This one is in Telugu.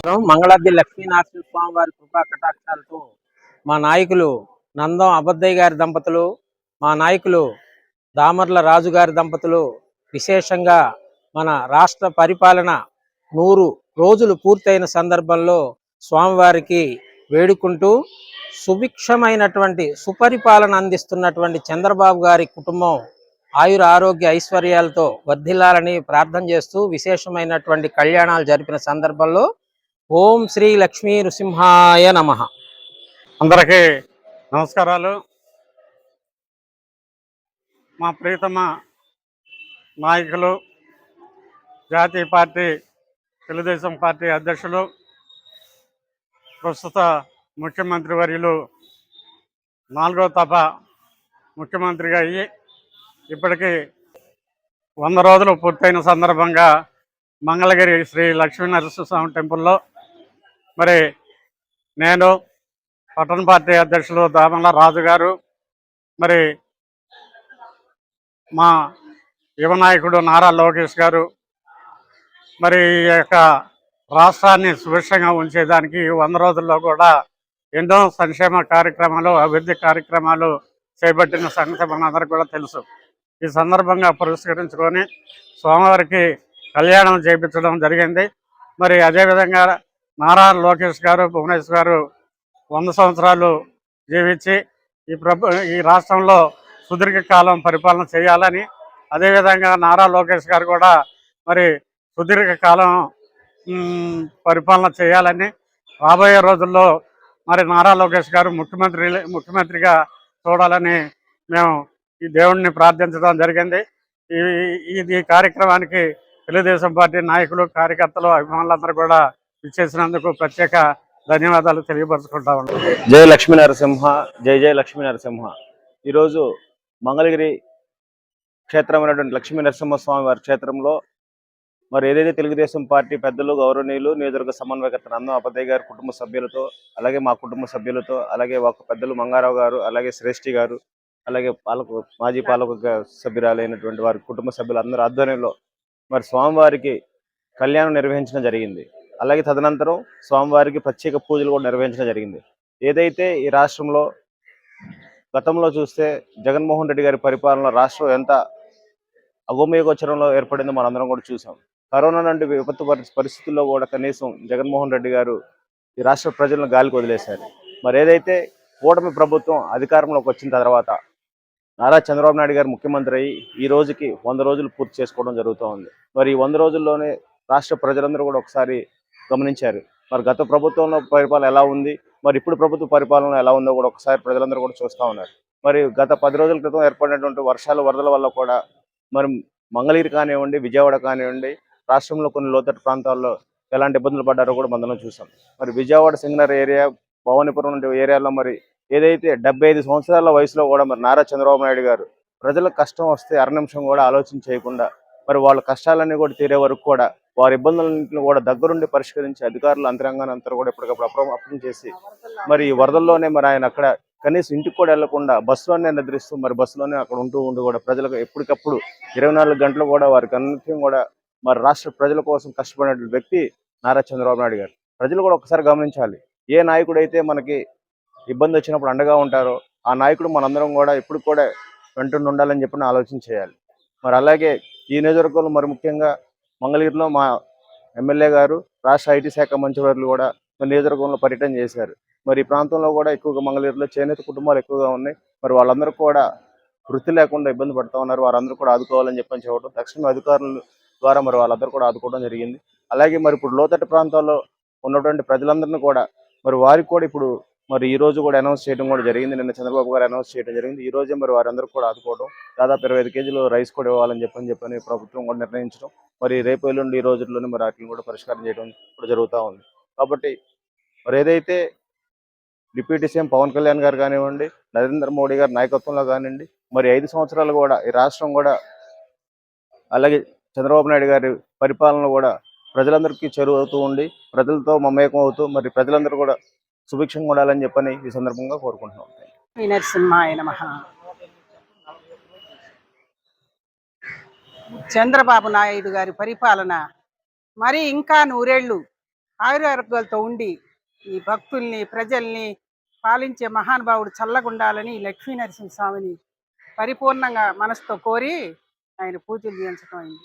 మంగళాద్రి లక్ష్మీనరసింహ స్వామి వారి కృపా కటాక్షాలతో మా నాయకులు నందం అబద్దయ్య గారి దంపతులు మా నాయకులు దామర్ల రాజు గారి దంపతులు విశేషంగా మన రాష్ట్ర పరిపాలన నూరు రోజులు పూర్తయిన సందర్భంలో స్వామివారికి వేడుకుంటూ సుభిక్షమైనటువంటి సుపరిపాలన అందిస్తున్నటువంటి చంద్రబాబు గారి కుటుంబం ఆయుర ఆరోగ్య ఐశ్వర్యాలతో వర్ధిల్లాలని ప్రార్థన చేస్తూ విశేషమైనటువంటి కళ్యాణాలు జరిపిన సందర్భంలో ఓం శ్రీ లక్ష్మీ నృసింహాయ నమ. అందరికీ నమస్కారాలు. మా ప్రియతమ నాయకులు జాతీయ పార్టీ తెలుగుదేశం పార్టీ అధ్యక్షులు ప్రస్తుత ముఖ్యమంత్రి వర్యులు నాలుగో తప ముఖ్యమంత్రిగా అయ్యి ఇప్పటికీ వంద రోజులు పూర్తయిన సందర్భంగా మంగళగిరి శ్రీ లక్ష్మీ నరసింహస్వామి టెంపుల్లో మరి నేను పట్టణ పార్టీ అధ్యక్షులు దామల రాజు గారు మరి మా యువ నాయకుడు నారా లోకేష్ గారు మరి ఈ యొక్క రాష్ట్రాన్ని సుభిక్షంగా ఉంచేదానికి వంద రోజుల్లో కూడా ఎన్నో సంక్షేమ కార్యక్రమాలు అభివృద్ధి కార్యక్రమాలు చేపట్టిన సంగతి మనందరికీ కూడా తెలుసు. ఈ సందర్భంగా పురస్కరించుకొని స్వామివారికి కళ్యాణం చేయించడం జరిగింది. మరి అదేవిధంగా నారా లోకేష్ గారు భువనేశ్వర్ గారు వంద సంవత్సరాలు జీవించి ఈ ప్రభు ఈ రాష్ట్రంలో సుదీర్ఘకాలం పరిపాలన చేయాలని అదేవిధంగా నారా లోకేష్ గారు కూడా మరి సుదీర్ఘకాలం కాలం పరిపాలన చేయాలని రాబోయే రోజుల్లో మరి నారా లోకేష్ గారు ముఖ్యమంత్రి ముఖ్యమంత్రిగా చూడాలని మేము ఈ దేవుణ్ణి ప్రార్థించడం జరిగింది. ఈ ఇది ఈ కార్యక్రమానికి తెలుగుదేశం పార్టీ నాయకులు కార్యకర్తలు అభిమానులందరూ కూడా ఇచ్చేసినందుకు ప్రత్యేక ధన్యవాదాలు తెలియపరచుకుంటా ఉన్నాం జై లక్ష్మీ నరసింహ జై జై లక్ష్మీ నరసింహ. ఈరోజు మంగళగిరి క్షేత్రమైనటువంటి లక్ష్మీ నరసింహస్వామి వారి క్షేత్రంలో మరి ఏదైతే తెలుగుదేశం పార్టీ పెద్దలు గౌరవనీయులు నియోజకవర్గ సమన్వయకర్త నందం అపదయ్య గారు కుటుంబ సభ్యులతో అలాగే మా కుటుంబ సభ్యులతో అలాగే ఒక పెద్దలు మంగారావు గారు అలాగే శ్రేష్ఠి గారు అలాగే పాలక మాజీ పాలక సభ్యురాలైనటువంటి వారి కుటుంబ సభ్యులందరూ ఆధ్వర్యంలో మరి స్వామివారికి కళ్యాణం నిర్వహించడం జరిగింది. అలాగే తదనంతరం స్వామివారికి ప్రత్యేక పూజలు కూడా నిర్వహించడం జరిగింది. ఏదైతే ఈ రాష్ట్రంలో గతంలో చూస్తే జగన్మోహన్ రెడ్డి గారి పరిపాలన రాష్ట్రం ఎంత అగోమయగోచరంలో ఏర్పడిందో మనందరం కూడా చూసాం. కరోనా లాంటి విపత్తు పరిస్థితుల్లో కూడా కనీసం జగన్మోహన్ రెడ్డి గారు ఈ రాష్ట్ర ప్రజలను గాలికి వదిలేశారు. మరి ఏదైతే కూటమి ప్రభుత్వం అధికారంలోకి వచ్చిన తర్వాత నారా చంద్రబాబు నాయుడు గారు ముఖ్యమంత్రి అయ్యి ఈ రోజుకి వంద రోజులు పూర్తి చేసుకోవడం జరుగుతూ ఉంది మరి ఈ వంద రోజుల్లోనే రాష్ట్ర ప్రజలందరూ కూడా ఒకసారి గమనించారు. మరి గత ప్రభుత్వంలో పరిపాలన ఎలా ఉంది? మరి ఇప్పుడు ప్రభుత్వ పరిపాలన ఎలా ఉందో కూడా ఒకసారి ప్రజలందరూ కూడా చూస్తూ ఉన్నారు. మరి గత పది రోజుల క్రితం ఏర్పడినటువంటి వర్షాలు వరదల వల్ల కూడా మరి మంగళగిరి కానివ్వండి విజయవాడ కానివ్వండి రాష్ట్రంలో కొన్ని లోతట్టు ప్రాంతాల్లో ఎలాంటి ఇబ్బందులు పడ్డారో కూడా మనం చూసాం. మరి విజయవాడ సింగనర్ ఏరియా భవానీపురం వంటి ఏరియాలో మరి ఏదైతే డెబ్బై ఐదు సంవత్సరాల వయసులో కూడా మరి నారా చంద్రబాబు నాయుడు గారు ప్రజలకు కష్టం వస్తే అర నిమిషం కూడా ఆలోచన చేయకుండా మరి వాళ్ళ కష్టాలన్నీ కూడా తీరే వరకు కూడా వారి ఇబ్బందులన్నింటిని కూడా దగ్గరుండి పరిష్కరించి అధికారులు అంతరంగాన్ని అంతా కూడా ఎప్పటికప్పుడు అప్రమ చేసి మరి ఈ వరదల్లోనే మరి ఆయన అక్కడ కనీసం ఇంటికి కూడా వెళ్ళకుండా బస్సులోనే నిద్రిస్తూ మరి బస్సులోనే అక్కడ ఉంటూ ఉండి కూడా ప్రజలకు ఎప్పటికప్పుడు ఇరవై నాలుగు గంటలు కూడా వారికి అన్నిటిని కూడా మరి రాష్ట్ర ప్రజల కోసం కష్టపడినటువంటి వ్యక్తి నారా చంద్రబాబు నాయుడు గారు. ప్రజలు కూడా ఒకసారి గమనించాలి. ఏ నాయకుడు అయితే మనకి ఇబ్బంది వచ్చినప్పుడు అండగా ఉంటారో ఆ నాయకుడు మనందరం కూడా ఇప్పుడు కూడా వెంటుండి ఉండాలని చెప్పి ఆలోచన చేయాలి. మరి అలాగే ఈ నియోజకవర్గంలో మరి ముఖ్యంగా మంగళగిరిలో మా ఎమ్మెల్యే గారు రాష్ట్ర ఐటీ శాఖ మంత్రివర్యులు కూడా మన నియోజకవర్గంలో పర్యటన చేశారు. మరి ఈ ప్రాంతంలో కూడా ఎక్కువగా మంగళగిరిలో చేనేత కుటుంబాలు ఎక్కువగా ఉన్నాయి. మరి వాళ్ళందరూ కూడా వృత్తి లేకుండా ఇబ్బంది పడుతూ ఉన్నారు. వారందరూ కూడా ఆదుకోవాలని చెప్పని చెప్పడం తక్షణం అధికారుల ద్వారా మరి వాళ్ళందరూ కూడా ఆదుకోవడం జరిగింది. అలాగే మరి ఇప్పుడు లోతట్టు ప్రాంతాల్లో ఉన్నటువంటి ప్రజలందరినీ కూడా మరి వారికి కూడా ఇప్పుడు మరి ఈ రోజు కూడా అనౌన్స్ చేయడం కూడా జరిగింది. నిన్న చంద్రబాబు గారు అనౌన్స్ చేయడం జరిగింది. ఈ రోజే మరి వారందరూ కూడా ఆదుకోవడం దాదాపు ఇరవై ఐదు కేజీలు రైస్ కూడా ఇవ్వాలని చెప్పని చెప్పని ప్రభుత్వం కూడా నిర్ణయించడం మరి రేపు ఎల్లుండి ఈ రోజుల్లోనే మరి వాటిని కూడా పరిష్కారం చేయడం కూడా జరుగుతూ ఉంది. కాబట్టి మరి ఏదైతే డిప్యూటీ సీఎం పవన్ కళ్యాణ్ గారు కానివ్వండి నరేంద్ర మోడీ గారి నాయకత్వంలో కానివ్వండి మరి ఐదు సంవత్సరాలు కూడా ఈ రాష్ట్రం కూడా అలాగే చంద్రబాబు నాయుడు గారి పరిపాలన కూడా ప్రజలందరికీ చేరువవుతూ ఉండి ప్రజలతో మమేకం అవుతూ మరి ప్రజలందరూ కూడా సుభిక్షంగా ఉండాలని చెప్పని ఈ సందర్భంగా కోరుకుంటున్నాం. నరసింహాయ నమ. చంద్రబాబు నాయుడు గారి పరిపాలన మరి ఇంకా నూరేళ్ళు ఆయురారోగ్యాలతో ఉండి ఈ భక్తుల్ని ప్రజల్ని పాలించే మహానుభావుడు చల్లగుండాలని లక్ష్మీ నరసింహస్వామిని పరిపూర్ణంగా మనసుతో కోరి ఆయన పూజలు చేయించడం అయింది.